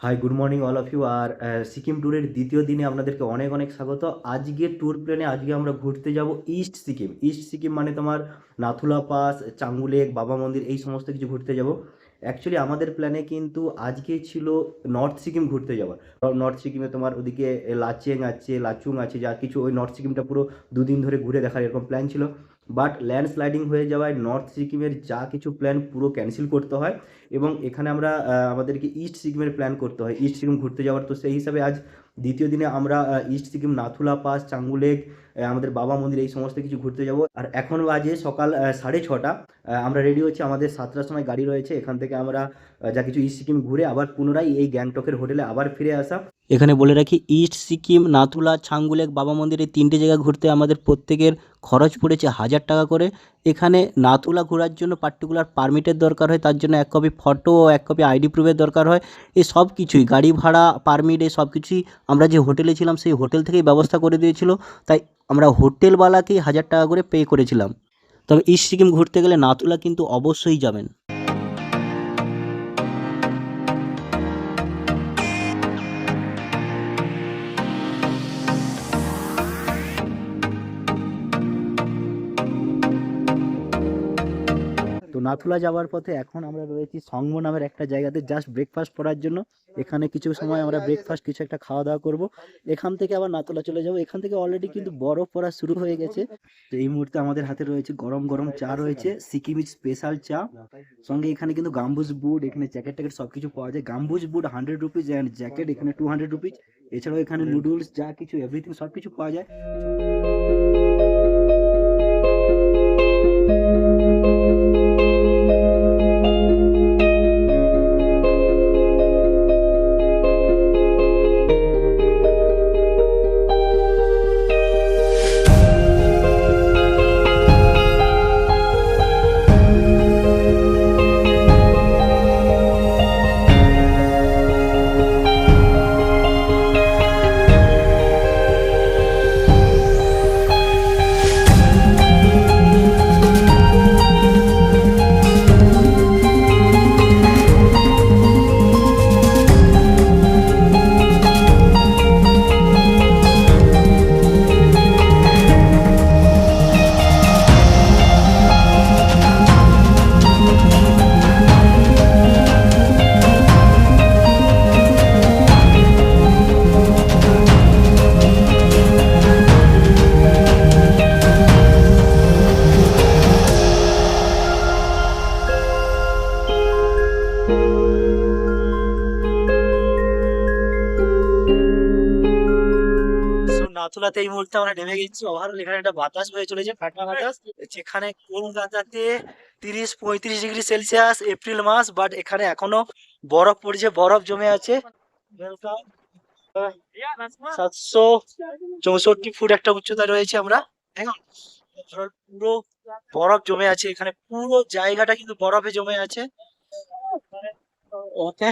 Hi good morning all of you আর সিকিম ট্যুরের দ্বিতীয় দিনে আপনাদেরকে অনেক অনেক স্বাগত। আজকে ট্যুর প্ল্যানে আজকে আমরা ঘুরতে যাব ইস্ট সিকিম ইস্ট সিকিম মানে তোমার নাথুলা পাস চাঙ্গুলেক বাবা মন্দির এই সমস্ত কিছু ঘুরতে যাব। অ্যাকচুয়ালি আমাদের প্ল্যানে কিন্তু আজকে ছিল নর্থ সিকিম ঘুরতে যাওয়ার। নর্থ সিকিমে তোমার ওদিকে লাচেং আছে লাচুং আছে যা কিছু ওই নর্থ সিকিমটা পুরো দুদিন ধরে ঘুরে দেখার এরকম প্ল্যান ছিল। বাট ল্যান্ডস্লাইডিং হয়ে যাওয়ায় নর্থ সিকিমের যা কিছু প্ল্যান পুরো ক্যান্সেল করতে হয় এবং এখানে আমরা আমাদেরকে ইস্ট সিকিমের প্ল্যান করতে হয়। ইস্ট সিকিম ঘুরতে যাওয়ার তো সেই হিসাবে আজ দ্বিতীয় দিনে আমরা ইস্ট সিকিম নাথুলা পাস চাঙ্গুলেক আহ, আমাদের বাবা মন্দির এই সমস্ত কিছু ঘুরতে যাব। আর এখন বাজে সকাল সাড়ে ছটা। আমরা রেডি হচ্ছি, আমাদের সাতটার সময় গাড়ি রয়েছে। এখান থেকে আমরা যা কিছু ইস্ট সিকিম ঘুরে আবার পুনরায় এই গ্যাংটকের হোটেলে আবার ফিরে আসা। এখানে বলে রাখি ইস্ট সিকিম নাথুলা ছাঙ্গুলেক বাবা মন্দির এই তিনটে জায়গা ঘুরতে আমাদের প্রত্যেকের খরচ পড়েছে হাজার টাকা করে। এখানে নাথুলা ঘোরার জন্য পার্টিকুলার পারমিটের দরকার হয়, তার জন্য এক কপি ফটো ও এক কপি আইডি প্রুফের দরকার হয়। এই সব কিছুই, গাড়ি ভাড়া পারমিট এই সব কিছুই আমরা যে হোটেলে ছিলাম, সেই হোটেল থেকেই ব্যবস্থা করে দিয়েছিল। তাই আমরা হোটেলওয়ালাকেই হাজার টাকা করে পে করেছিলাম। তবে ইস্ট সিকিম ঘুরতে গেলে নাথুলা কিন্তু অবশ্যই যাবেন। নাথুলা যাওয়ার পথে এখন আমরা রয়েছি সংম নামের একটা জায়গাতে জাস্ট ব্রেকফাস্ট করার জন্য। এখানে কিছু সময় আমরা ব্রেকফাস্ট কিছু একটা খাওয়া দাওয়া করব। এখান থেকে আবার নাথুলা চলে যাব। এখান থেকে অলরেডি কিন্তু বরফ পড়া শুরু হয়ে গেছে। তো এই মুহূর্তে আমাদের হাতে রয়েছে গরম গরম চা রয়েছে, সিকিম স্পেশাল চা। সঙ্গে এখানে কিন্তু গাম্বুজ বুট, এখানে জ্যাকেট ট্যাকেট সব কিছু পাওয়া যায়। Gumboots boot hundred rupees and jacket এখানে টু হান্ড্রেড রুপিজ এছাড়াও এখানে নুডলস যা কিছু এভরিথিং সব কিছু পাওয়া যায়। নাথুলাতে এই মুহূর্তে আমরা নেমে গেছি। ওভারঅল এখানে একটা বাতাস বয়ে চলেছে, ফাটা বাতাস। যেখানে কলকাতাতে তিরিশ, পঁয়ত্রিশ ডিগ্রি সেলসিয়াস এপ্রিল মাস বাট এখানে এখনও বরফ পড়ছে, বরফ জমে আছে। সাতশো চৌষট্টি ফুট একটা উচ্চতা রয়েছে আমরা। পুরো বরফ জমে আছে, এখানে পুরো জায়গাটা কিন্তু বরফে জমে আছে। ওকে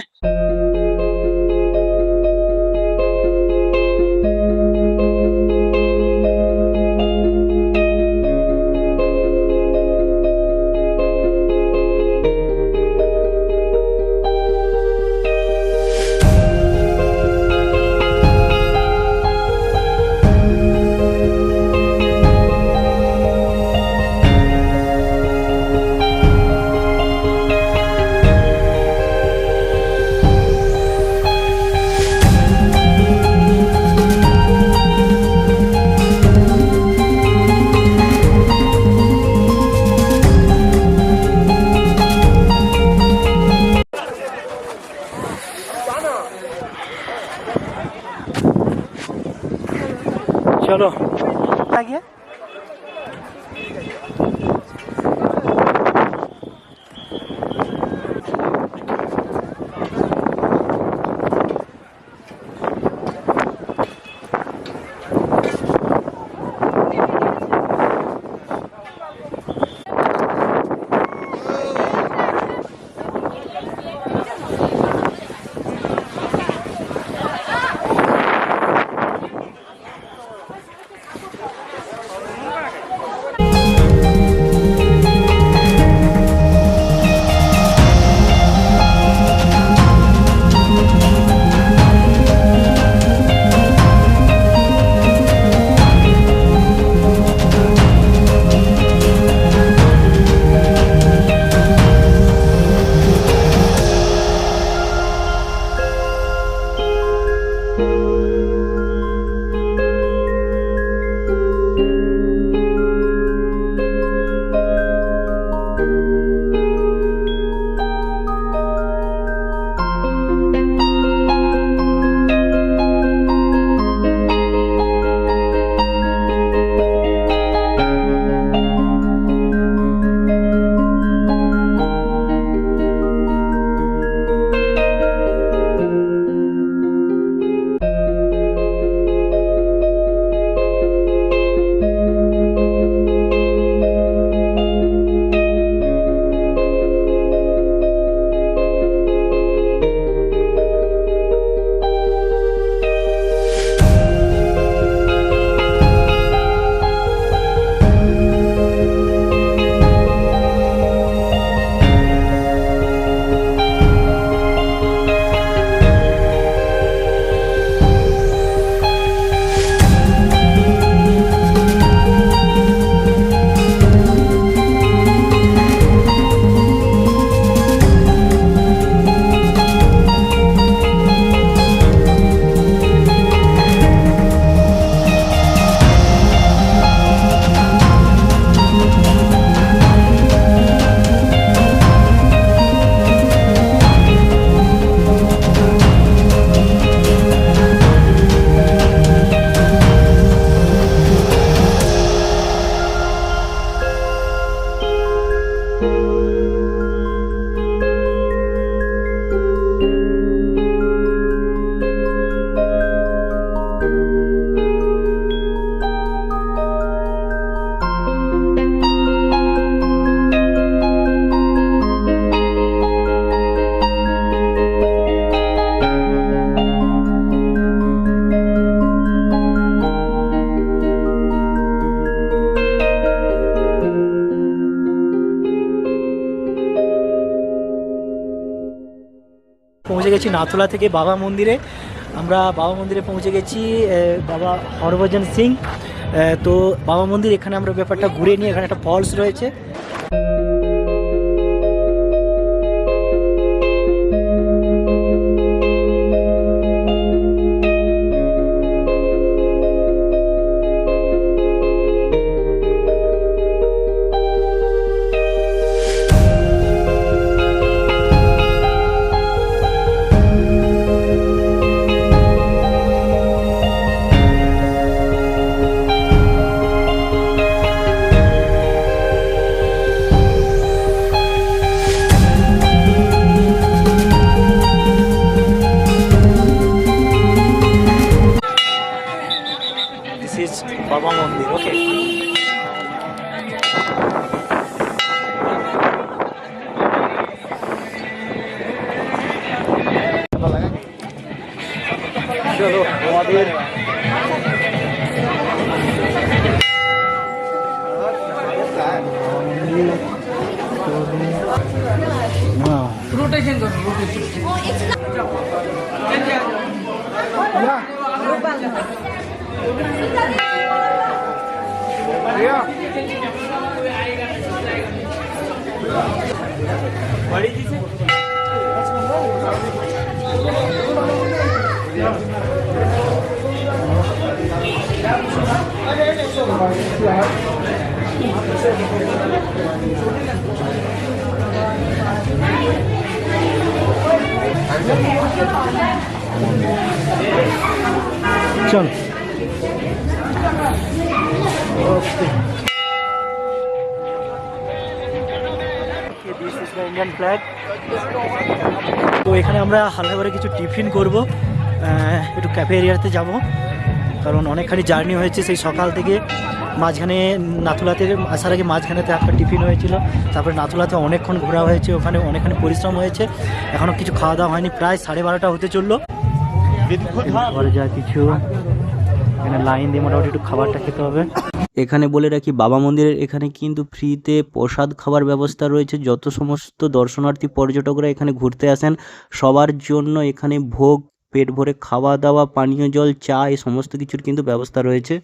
পৌঁছে গেছি নাথুলা থেকে বাবা মন্দিরে। আমরা বাবা মন্দিরে পৌঁছে গেছি বাবা হরভজন সিং। তো বাবা মন্দির এখানে আমরা ব্যাপারটা ঘুরে নিয়ে এখানে একটা ফলস রয়েছে। বাবা মন্দির ওকে চলো আমাদের बड़ी जी से चलो চল ইন্ডিয়ান ফ্ল্যাগ তো এখানে আমরা হালকা করে কিছু টিফিন করব একটু ক্যাফে এরিয়াতে যাব কারণ অনেকখানি জার্নি হয়েছে সেই সকাল থেকে। মাঝখানে নাথুলাতে আসার আগে মাঝখানেতে একটা টিফিন হয়েছিল তারপরে নাথুলাতে অনেকক্ষণ ঘোরা হয়েছে ওখানে অনেকখানি পরিশ্রম হয়েছে। এখনও কিছু খাওয়া দাওয়া হয়নি প্রায় সাড়ে বারোটা হতে চলল। ঘরে যা কিছু এখানে লাইন দিয়ে মোটামুটি একটু খাবারটা খেতে হবে। এখানে বলে রাখি, বাবা মন্দিরের এখানে কিন্তু ফ্রিতে প্রসাদ খাবার ব্যবস্থা রয়েছে। যত সমস্ত দর্শনার্থী, পর্যটকরা এখানে ঘুরতে আসেন, সবার জন্য এখানে ভোগ, পেট ভরে খাওয়া দাওয়া, পানীয় জল, চা, এই সমস্ত কিছুর কিন্তু ব্যবস্থা রয়েছে।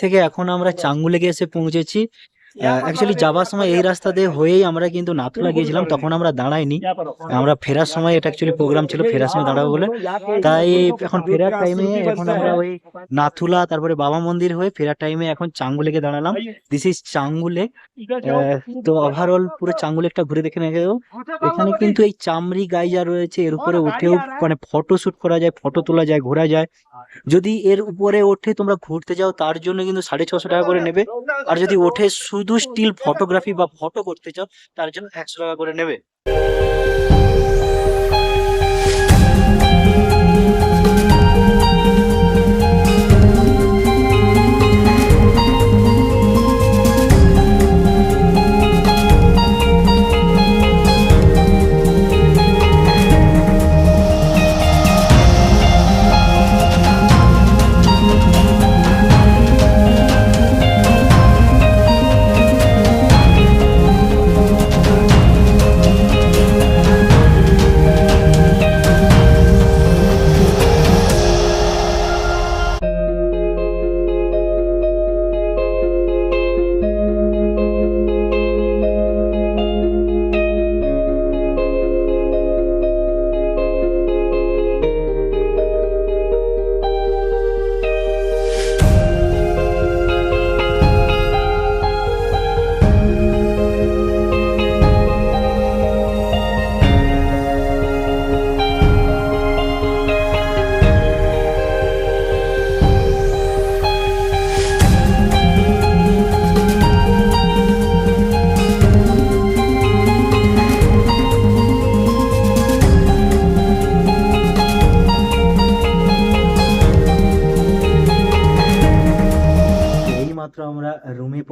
থেকে এখন আমরা চাঙ্গুলেগে এসে পৌঁছেছি। অ্যাকচুয়ালি যাবার সময় এই রাস্তা দিয়ে হয়েই আমরা কিন্তু নাথুলা গিয়েছিলাম তখন আমরা দাঁড়াইনি। আমরা ফেরার সময় এটা অ্যাকচুয়ালি প্রোগ্রাম ছিল ফেরার সময় দাঁড়াবো বলে। তাই এখন ফেরার টাইমে এখন আমরা ওই নাথুলা তারপরে বাবা মন্দির হয়ে ফেরার টাইমে এখন চাঙ্গুলেগে দাঁড়ালাম। This is Changu lake. তো ওভারঅল পুরো চাঙ্গুলেকটা ঘুরে দেখে নেবে এখানে কিন্তু এই চামড়ি গাই যা রয়েছে এর উপরে উঠেও মানে ফটো শুট করা যায় ফটো তোলা যায় ঘোরা যায়। যদি এর উপরে ওঠে তোমরা ঘুরতে যাও তার জন্য কিন্তু সাড়ে ছশো টাকা করে নেবে। আর যদি ওঠে শুধু স্টিল ফটোগ্রাফি বা ফটো করতে চাও তার জন্য একশো টাকা করে নেবে।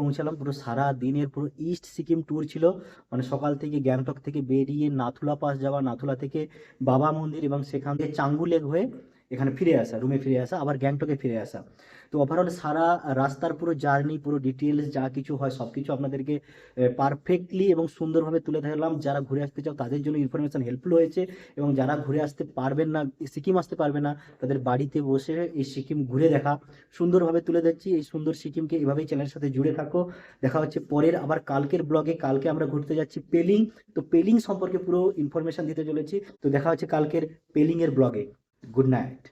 পৌঁছালাম, পুরো সারা দিনের পুরো ইস্ট সিকিম ট্যুর ছিল। মানে সকাল থেকে গ্যাংটক থেকে বেরিয়ে নাথুলা পাস যাওয়া, নাথুলা থেকে বাবা মন্দির এবং সেখান থেকে চাঙ্গুলেক হয়ে এখানে ফিরে আসা রুমে ফিরে আসা, আবার গ্যাংটকে ফিরে আসা। তো ওভারঅল সারা রাস্তার পুরো জার্নি পুরো ডিটেলস যা কিছু হয় সব কিছু আপনাদেরকে পারফেক্টলি এবং সুন্দরভাবে তুলে ধরলাম। যারা ঘুরে আসতে চাও, তাদের জন্য ইনফরমেশন হেল্পফুল হয়েছে এবং যারা ঘুরে আসতে পারবেন না, সিকিম আসতে পারবে না, তাদের বাড়িতে বসে এই সিকিম ঘুরে দেখা। সুন্দরভাবে তুলে দিচ্ছি এই সুন্দর সিকিমকে এভাবেই চ্যানেলের সাথে জুড়ে থাকো। দেখা হচ্ছে পরের, আবার কালকের ব্লগে কালকে আমরা ঘুরতে যাচ্ছি পেলিং। তো পেলিং সম্পর্কে পুরো ইনফরমেশন দিতে চলেছি। তো দেখা হচ্ছে কালকের পেলিংয়ের ব্লগে গুড নাইট